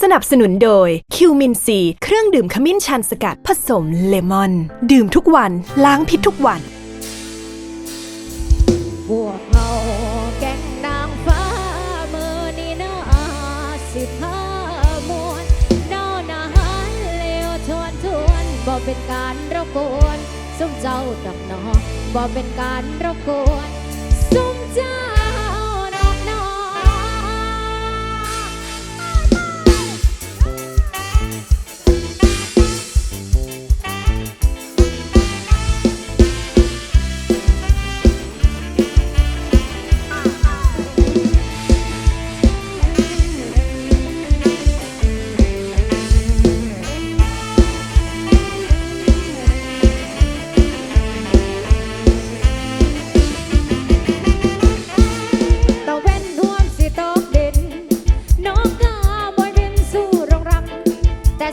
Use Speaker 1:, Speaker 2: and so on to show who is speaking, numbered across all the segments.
Speaker 1: สนับสนุนโดยคิวมินซีเครื่องดื่มขมิ้นชันสกัดผสมเลมอน ดื่มทุกวันล้างพิษทุกวัน
Speaker 2: พวกเขาแก๊งนางฟ้าเมื่อนี้นาสิบห้ามวนเดานาหันเลวทวนทวนบ่เป็นการรบกวน ซุ่มเจ้าดักนอบ่เป็นการรบกวน ซุ่มเจ้า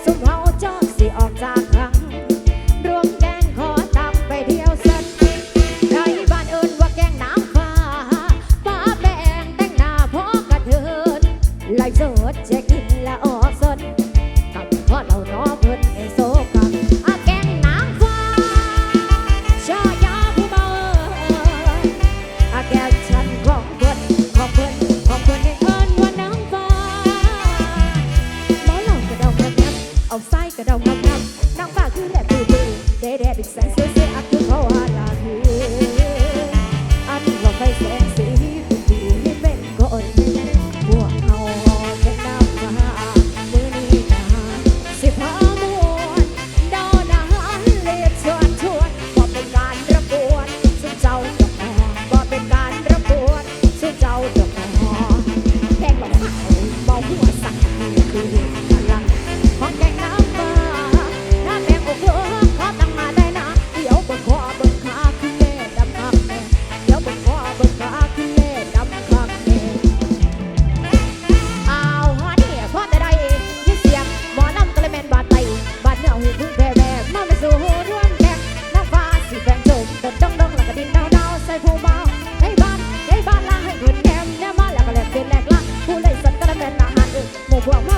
Speaker 2: สุมเฮา Well,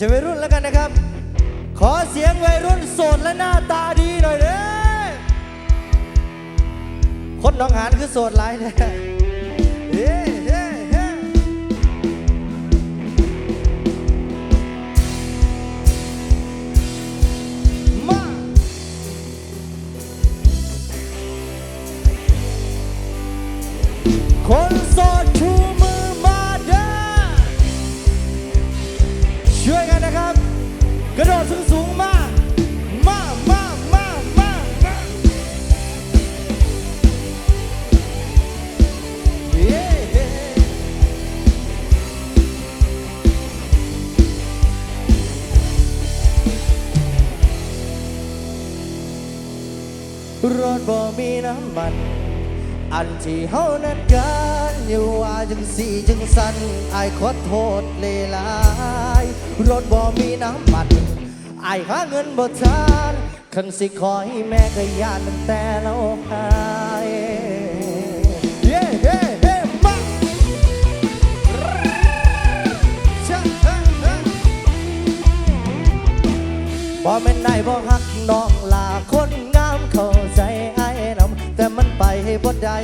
Speaker 2: จะไม่รู้ งวัย
Speaker 3: รุ่นโสดและหน้าตาดีหน่อยเด้อคนน้องหานคือโสดหลายเนี่ยเฮ้เฮ้เฮ้มาคนโสดชูมือมาเด้อช่วยกันนะครับ กระโดดสูง มีน้ำมัน อันที่เฮานั้นกันอยู่ว่าจังสี่จังสันอายขอโทษเลหลายรถบ่มีน้ำมันอายหาเงินบ่ทานคันสิขอให้แม่ก็ยานตั้งแต่เราหายเย้เฮ้เฮ้มาชะเฮ้เฮ้บ่แม่นนายบ่ฮักน้อง บ่ได้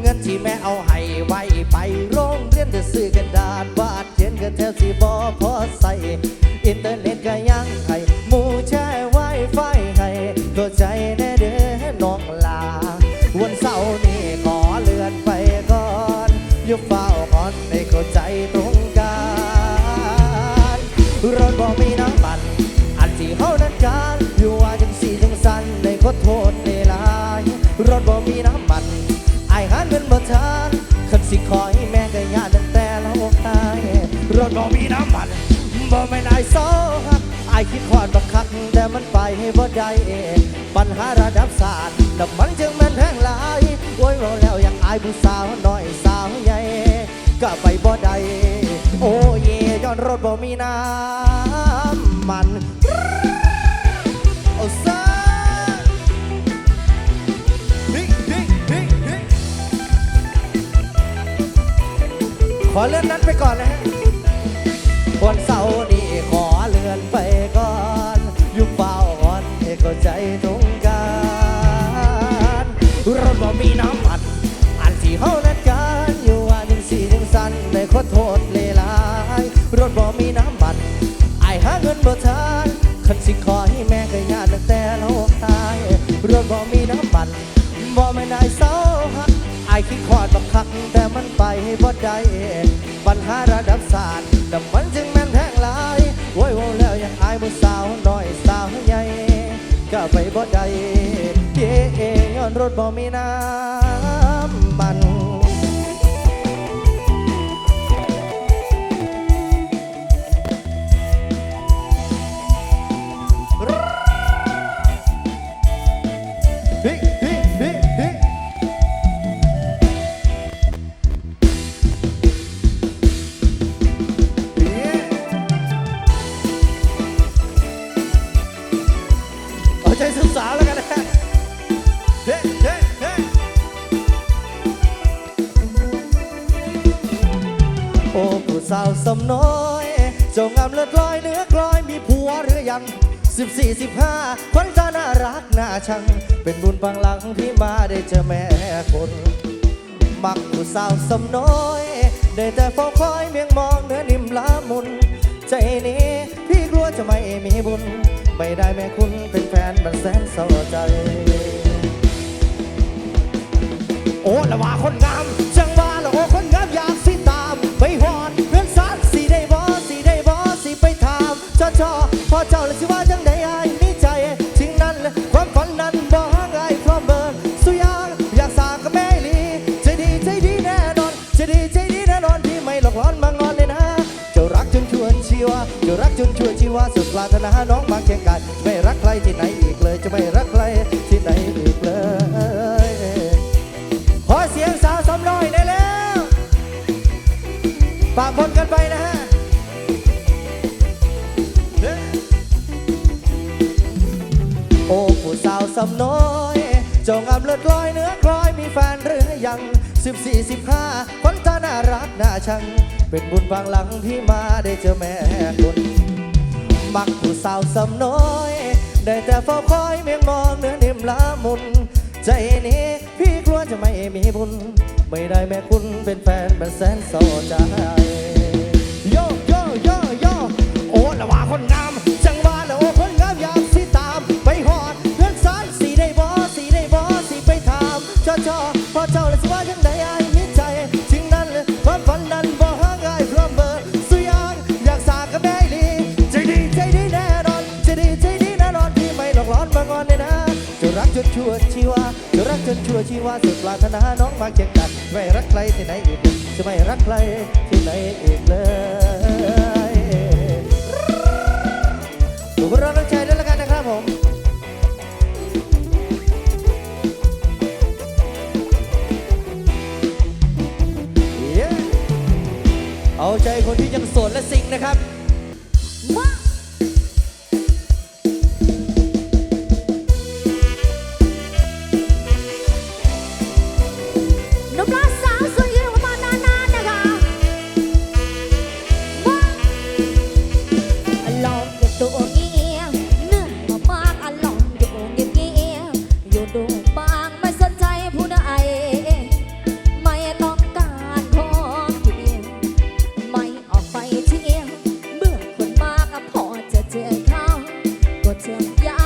Speaker 3: เงินที่แม่เอาให้ไว้ไปโรงเรียนจะซื้อกระดาษวาดเขียนกันแทบสิบ่พอใส่อินเทอร์เน็ตก็ยังให้ ทานคันสิขอให้แม่ก็ยานตั้งแต่เราตายรถบ่มีน้ำมันบ่แม่นไอ้โซฮักไอคิดขอดบักคักแต่มันไปให้บ่ได้ปัญหาระดับศาสตร์น้ำมันจึงแม่นแพงหลายโอ้ยเราแล้วยังอายผู้สาวน้อยสาวใหญ่ก็ไปบ่ได้โอ้เย่ย้อนรถบ่มีน้ำมันโอ้ ขอเลื่อนนัดไปก่อนนะฮะวันเสาร์นี้ขอเลื่อนไปก่อนอยู่เฝ้าก่อนให้เข้าใจตรงกันรถบ่มีน้ำมันอันที่เฮานั้นกันอยู่ว่าจังสี่จังสันได้ขอโทษเลหลายรถบ่มีน้ำมันไอายหาเงินบ่ทานคันสิขอให้แม่ก็ยานตั้งแต่เราตายรถบ่มีน้ำมันบ่แม่นได้เศร้าฮัก ที่คิดขอดบักคักแต่มันไปบ่ได้ปัญหาระดับศาสตร์แต่มันจึงแม่นแทงหลายโว้ยโว้ยแล้วยังอายผู้สาวน้อยสาวใหญ่ก็ไปบ่ได้เย่ย้อนรถบ่มีน้ำ สาวๆแล้วกันนะเฮ้เฮ้เฮ้โอ้ผู้สาวสำน้อย เจ้างามเลือดลอยเนื้อกลอยมีผัวหรือยังสิบสี่สิบห้าคนตาน่ารักน่าชัง เป็นบุญบางหลังที่มาได้เจอแม่คนมักผู้สาวสำน้อย ได้แต่เฝ้าคอยเมียงมองเนื้อนิ่มละมุน ใจนี้พี่กลัวจะไม่มีบุญ ไม่ได้แม่คุณเป็นแฟนมันแสนเศร้าใจ โอ้ละว่าคนงามจังว่าละโอ้คนงามอยากสิตาม ไปหอดเพื่อนสารสีได้บ่สีได้บ่สีไปถามจอจอพอเจ้าละสิว่าจังได วนชีวาสุดปรารถนาน้องมาเคียงกายไม่รักใครที่ไหนอีกเลย จะไม่รักใครที่ไหนอีกเลย ขอเสียงสาวสำน้อยได้แล้วฝากคนกันไปนะฮะโอ้ผู้สาวสำน้อยเจ้างามเลือดลอยเนื้อกลอยมีแฟนหรือยังสิบสี่สิบห้าคนตาน่ารักน่าชัง เป็นบุญบางหลังที่มาได้เจอแม่คน มักผู้สาวสำน้อย ได้แต่เฝ้าคอยเมียงมองเนื้อนิ่มละมุน ใจนี้พี่กลัวจะไม่มีบุญ ไม่ได้แม่คุณเป็นแฟนเป็นแสนโศใจโยโยโยโยโอ้ละว่าคนงาม ชั่วชีวาจะรักจนชั่วชีวาสุดปรารถนาน้องมาเคียงกันไม่รักใครที่ไหนอีกจะไม่รักใครที่ไหนอีกเลยดูพวกเราตั้งใจด้วแล้วกันนะครับผมเอาใจคนที่ยังโสดและสิงนะครับ
Speaker 4: сердцем я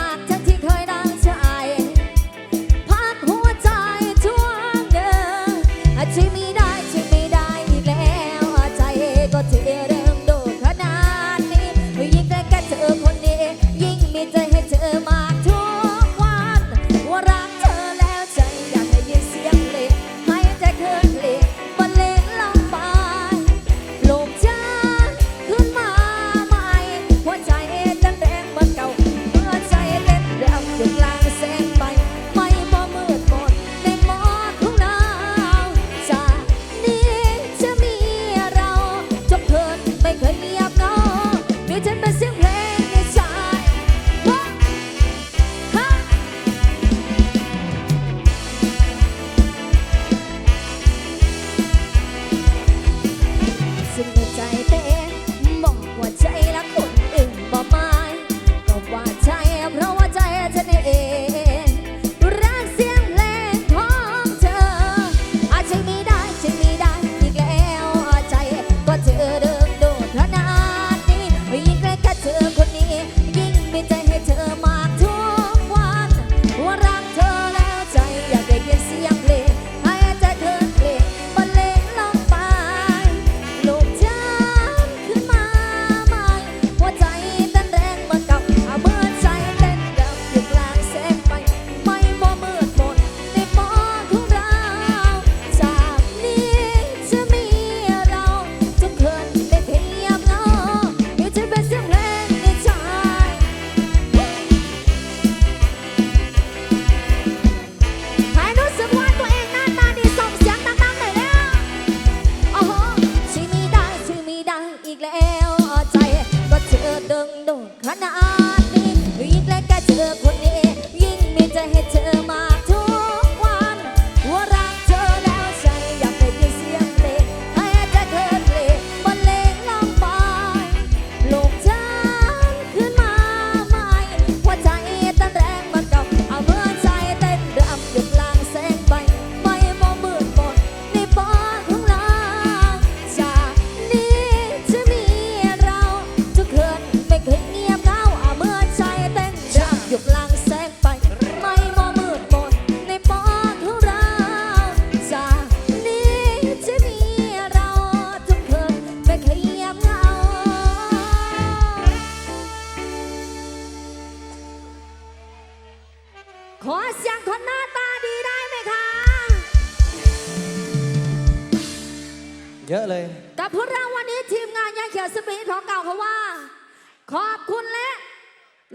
Speaker 4: ขอบคุณและ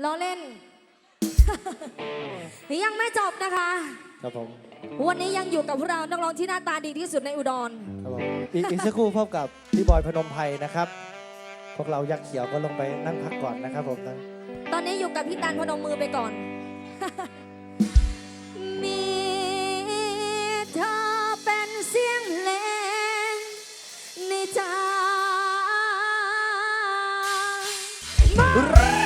Speaker 4: เราเล่น ยังไม่จบนะคะ
Speaker 3: ครับผม
Speaker 4: วันนี้ยังอยู่กับพวกเรานักร้องที่หน้าตาดีที่สุดในอุดร
Speaker 3: ครับผมอีกสักครู่พบกับพี่บอยพนมไพรนะครับ พวกเรายักษ์เขียวก็ลงไปนั่งพักก่อนนะครับผมนะ
Speaker 4: ตอนนี้อยู่กับพี่ตันพนมมือไปก่อน มีเธอเป็นเสียงเพลงในใจ Bye.